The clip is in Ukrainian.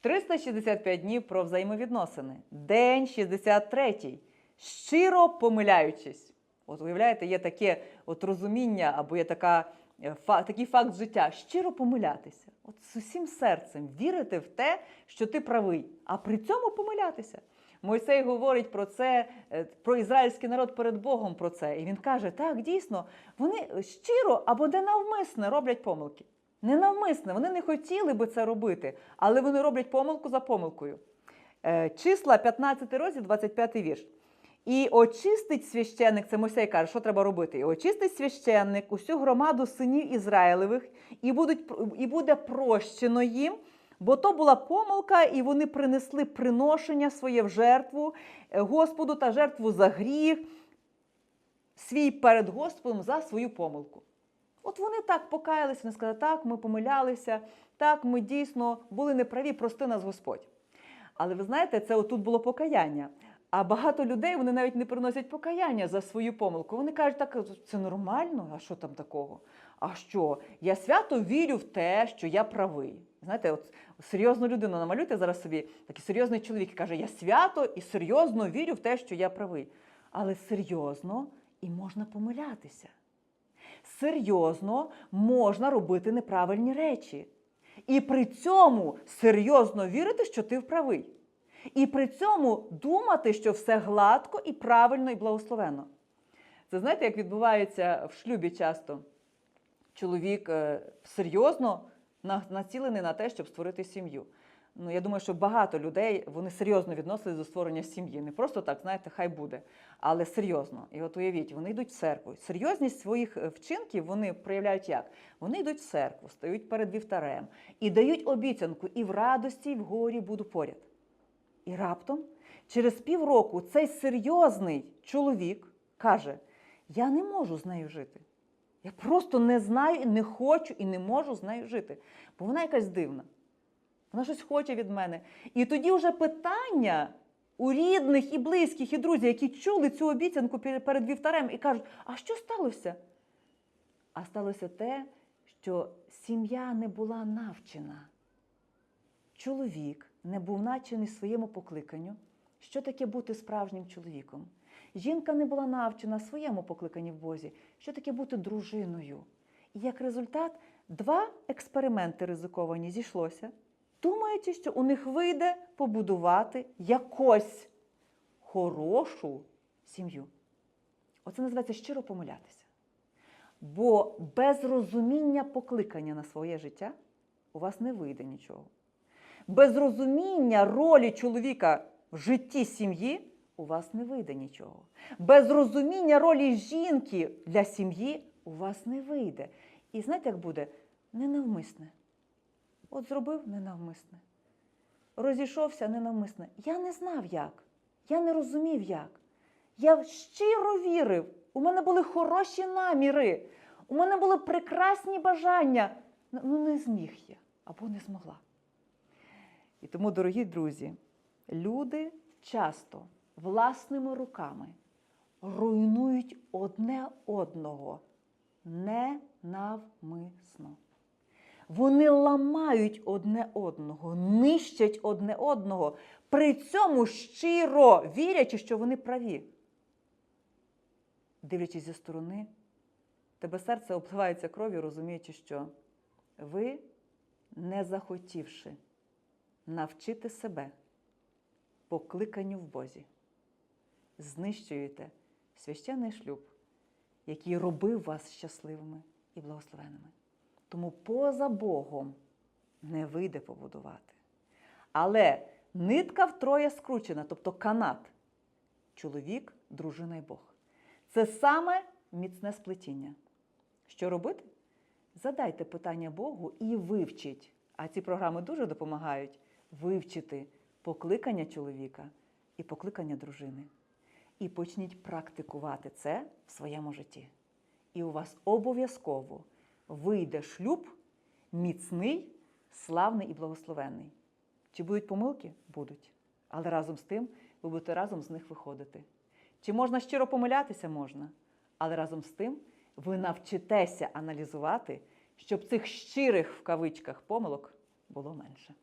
365 днів про взаємовідносини. День 63. Щиро помиляючись. От уявляєте, є таке от розуміння або є така, е, фа- такий факт життя. Щиро помилятися. От з усім серцем вірити в те, що ти правий, а при цьому помилятися. Мойсей говорить про це, е, про ізраїльський народ перед Богом про це. І він каже: так, дійсно, вони щиро або ненавмисне роблять помилки. Ненавмисне, вони не хотіли би це робити, але вони роблять помилку за помилкою. Е, Числа 15 розділ, 25 вірш. І очистить священник, це Мойсей каже, що треба робити. І очистить священник усю громаду синів Ізраїлевих, і, будуть, і буде прощено їм, бо то була помилка, і вони принесли приношення своє в жертву е, Господу та жертву за гріх свій перед Господом за свою помилку. От вони так покаялися, вони сказали, так, ми помилялися, так, ми дійсно були неправі, прости нас Господь. Але ви знаєте, це отут було покаяння. А багато людей вони навіть не приносять покаяння за свою помилку. Вони кажуть, так це нормально, а що там такого? А що? Я свято вірю в те, що я правий. Знаєте, от серйозну людину намалюйте зараз собі, такий серйозний чоловік каже: Я свято і серйозно вірю в те, що я правий. Але серйозно і можна помилятися. Серйозно можна робити неправильні речі. І при цьому серйозно вірити, що ти правий. І при цьому думати, що все гладко і правильно і благословенно. Це знаєте, як відбувається в шлюбі часто? Чоловік е, серйозно націлений на те, щоб створити сім'ю. Ну, я думаю, що багато людей вони серйозно відносились до створення сім'ї. Не просто так, знаєте, хай буде, але серйозно. І от уявіть, вони йдуть в церкву. Серйозність своїх е, вчинків вони проявляють як? Вони йдуть в церкву, стають перед вівтарем і дають обіцянку, і в радості, і в горі буду поряд. І раптом, через півроку, цей серйозний чоловік каже: Я не можу з нею жити. Я просто не знаю, не хочу і не можу з нею жити. Бо вона якась дивна. Вона щось хоче від мене. І тоді вже питання у рідних і близьких, і друзів, які чули цю обіцянку перед вівтарем і кажуть, а що сталося? А сталося те, що сім'я не була навчена. Чоловік не був навчений своєму покликанню, що таке бути справжнім чоловіком. Жінка не була навчена своєму покликанні в Бозі, що таке бути дружиною. І як результат, два експерименти ризиковані зійшлося, думаючи, що у них вийде побудувати якось хорошу сім'ю. Оце називається щиро помилятися. Бо без розуміння покликання на своє життя у вас не вийде нічого. Без розуміння ролі чоловіка в житті сім'ї у вас не вийде нічого. Без розуміння ролі жінки для сім'ї у вас не вийде. І знаєте, як буде? Ненавмисне. От зробив ненавмисне. Розійшовся ненавмисне. Я не знав як. Я не розумів як. Я щиро вірив. У мене були хороші наміри. У мене були прекрасні бажання. Ну не зміг я або не змогла. І тому, дорогі друзі, люди часто власними руками руйнують одне одного ненавмисно. Вони ламають одне одного, нищать одне одного, при цьому щиро вірячи, що вони праві. Дивлячись зі сторони, тебе серце обливається кров'ю, розуміючи, що ви, не захотівши навчити себе покликанню в Бозі, знищуєте священний шлюб, який робив вас щасливими і благословеними. Тому поза Богом не вийде побудувати. Але нитка втроє скручена, тобто канат. Чоловік, дружина й Бог. Це саме міцне сплетіння. Що робити? Задайте питання Богу і вивчіть. А ці програми дуже допомагають вивчити покликання чоловіка і покликання дружини. І почніть практикувати це в своєму житті. І у вас обов'язково вийде шлюб міцний, славний і благословенний. Чи будуть помилки? Будуть. Але разом з тим ви будете разом з них виходити. Чи можна щиро помилятися? Можна. Але разом з тим ви навчитеся аналізувати, щоб цих щирих в кавичках помилок було менше.